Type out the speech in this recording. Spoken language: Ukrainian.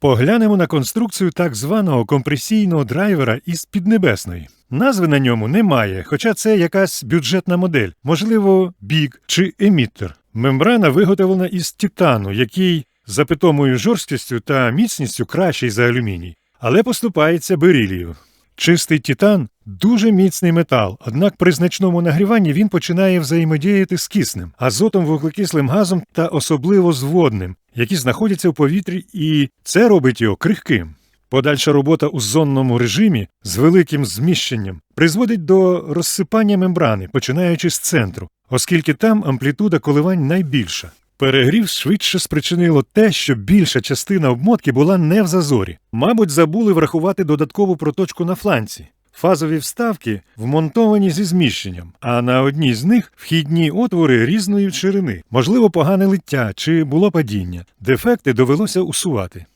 Поглянемо на конструкцію так званого компресійного драйвера із Піднебесної. Назви на ньому немає, хоча це якась бюджетна модель, можливо, біг чи еміттер. Мембрана виготовлена із титану, який за питомою жорсткістю та міцністю кращий за алюміній, але поступається берилію. Чистий титан дуже міцний метал, однак при значному нагріванні він починає взаємодіяти з киснем, азотом, вуглекислим газом та особливо з водним, які знаходяться в повітрі, і це робить його крихким. Подальша робота у зонному режимі з великим зміщенням призводить до розсипання мембрани, починаючи з центру, оскільки там амплітуда коливань найбільша. Перегрів швидше спричинило те, що більша частина обмотки була не в зазорі. Мабуть, забули врахувати додаткову проточку на фланці. Фазові вставки вмонтовані зі зміщенням, а на одній з них вхідні отвори різної ширини, можливо, погане лиття чи було падіння. Дефекти довелося усувати.